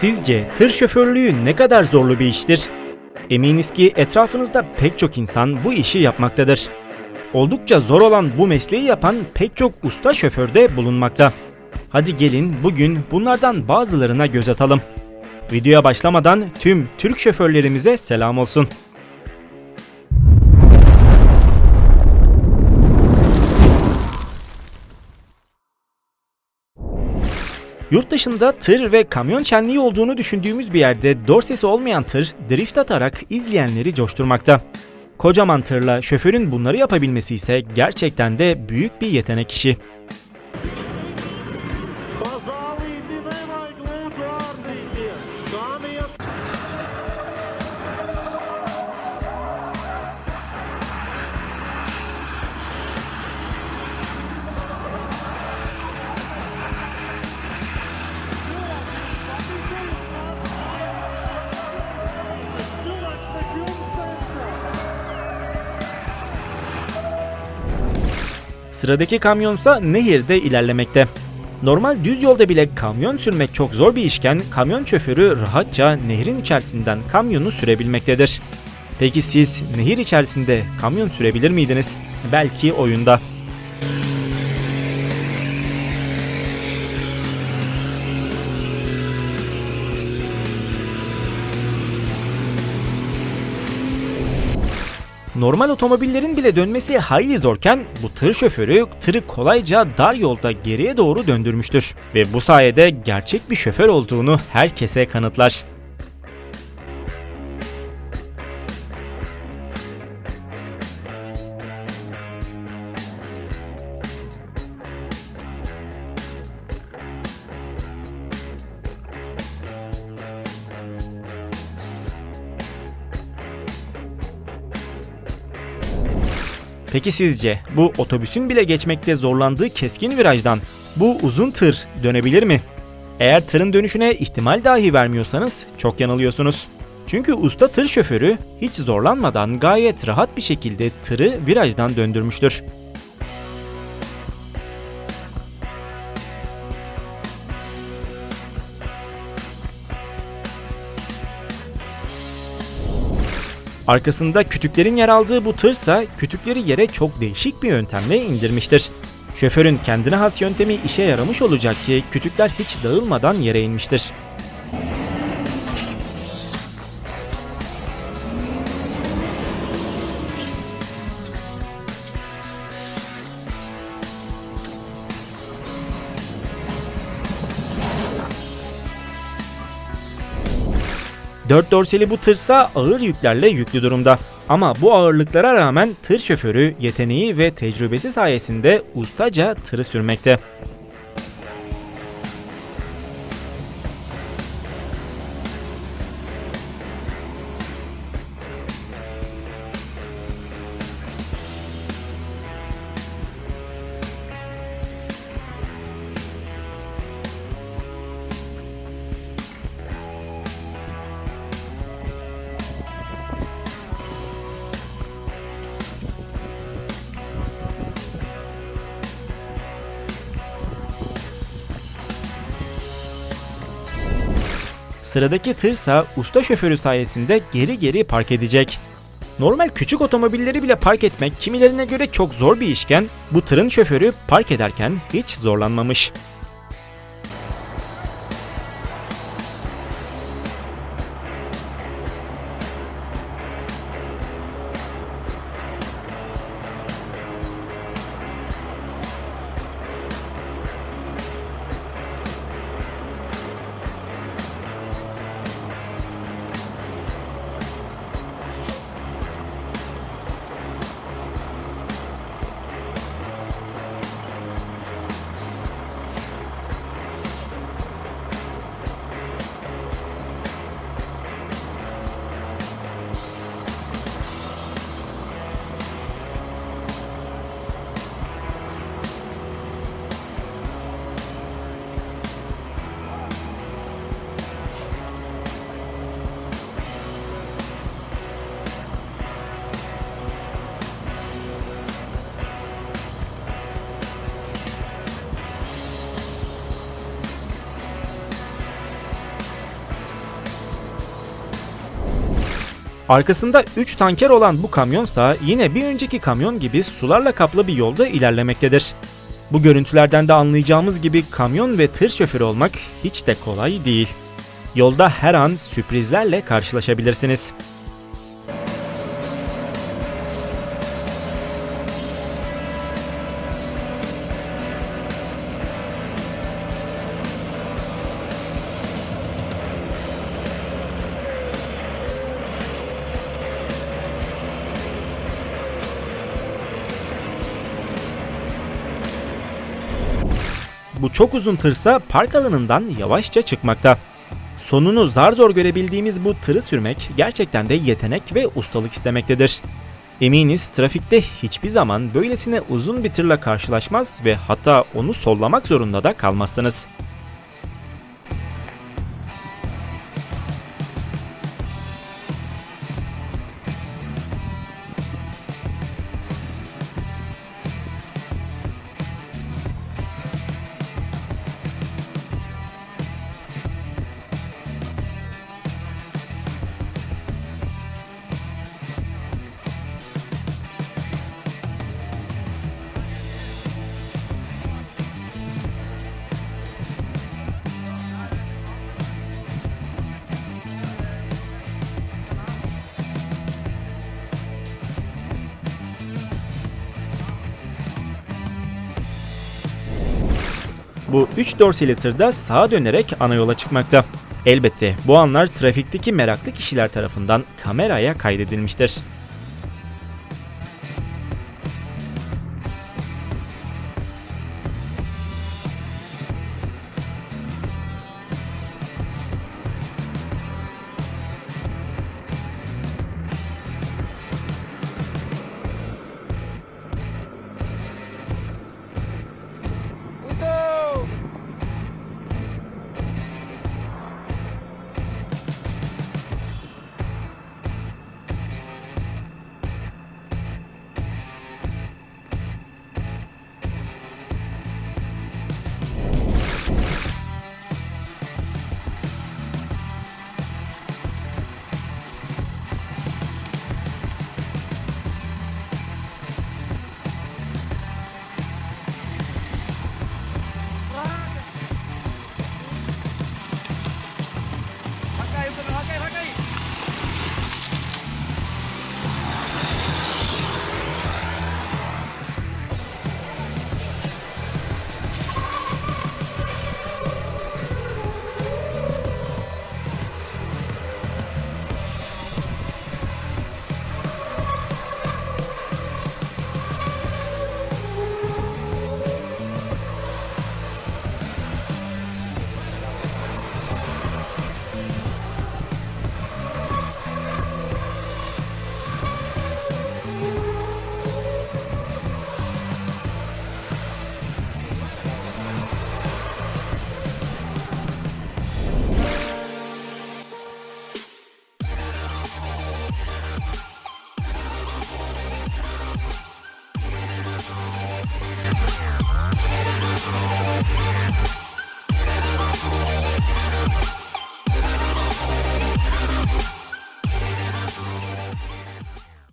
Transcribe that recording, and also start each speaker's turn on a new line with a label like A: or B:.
A: Sizce tır şoförlüğü ne kadar zorlu bir iştir? Eminiz ki etrafınızda pek çok insan bu işi yapmaktadır. Oldukça zor olan bu mesleği yapan pek çok usta şoför de bulunmakta. Hadi gelin bugün bunlardan bazılarına göz atalım. Videoya başlamadan tüm Türk şoförlerimize selam olsun. Yurt dışında tır ve kamyon şenliği olduğunu düşündüğümüz bir yerde dorsesi olmayan tır drift atarak izleyenleri coşturmakta. Kocaman tırla şoförün bunları yapabilmesi ise gerçekten de büyük bir yetenek işi. Sıradaki kamyonsa nehirde ilerlemekte. Normal düz yolda bile kamyon sürmek çok zor bir işken kamyon şoförü rahatça nehrin içerisinden kamyonu sürebilmektedir. Peki siz nehir içerisinde kamyon sürebilir miydiniz? Belki oyunda. Normal otomobillerin bile dönmesi hayli zorken bu tır şoförü tırı kolayca dar yolda geriye doğru döndürmüştür. Ve bu sayede gerçek bir şoför olduğunu herkese kanıtlar. Peki sizce bu otobüsün bile geçmekte zorlandığı keskin virajdan bu uzun tır dönebilir mi? Eğer tırın dönüşüne ihtimal dahi vermiyorsanız çok yanılıyorsunuz. Çünkü usta tır şoförü hiç zorlanmadan gayet rahat bir şekilde tırı virajdan döndürmüştür. Arkasında kütüklerin yer aldığı bu tırsa kütükleri yere çok değişik bir yöntemle indirmiştir. Şoförün kendine has yöntemi işe yaramış olacak ki kütükler hiç dağılmadan yere inmiştir. Dört dorseli bu tırsa ağır yüklerle yüklü durumda. Ama bu ağırlıklara rağmen tır şoförü yeteneği ve tecrübesi sayesinde ustaca tırı sürmekte. Sıradaki tırsa usta şoförü sayesinde geri geri park edecek. Normal küçük otomobilleri bile park etmek kimilerine göre çok zor bir işken bu tırın şoförü park ederken hiç zorlanmamış. Arkasında 3 tanker olan bu kamyonsa yine bir önceki kamyon gibi sularla kaplı bir yolda ilerlemektedir. Bu görüntülerden de anlayacağımız gibi kamyon ve tır şoförü olmak hiç de kolay değil. Yolda her an sürprizlerle karşılaşabilirsiniz. Bu çok uzun tırsa park alanından yavaşça çıkmakta. Sonunu zar zor görebildiğimiz bu tırı sürmek gerçekten de yetenek ve ustalık istemektedir. Eminiz trafikte hiçbir zaman böylesine uzun bir tırla karşılaşmaz ve hatta onu sollamak zorunda da kalmazsınız. Bu 3 dorsali tırda sağa dönerek ana yola çıkmakta. Elbette bu anlar trafikteki meraklı kişiler tarafından kameraya kaydedilmiştir.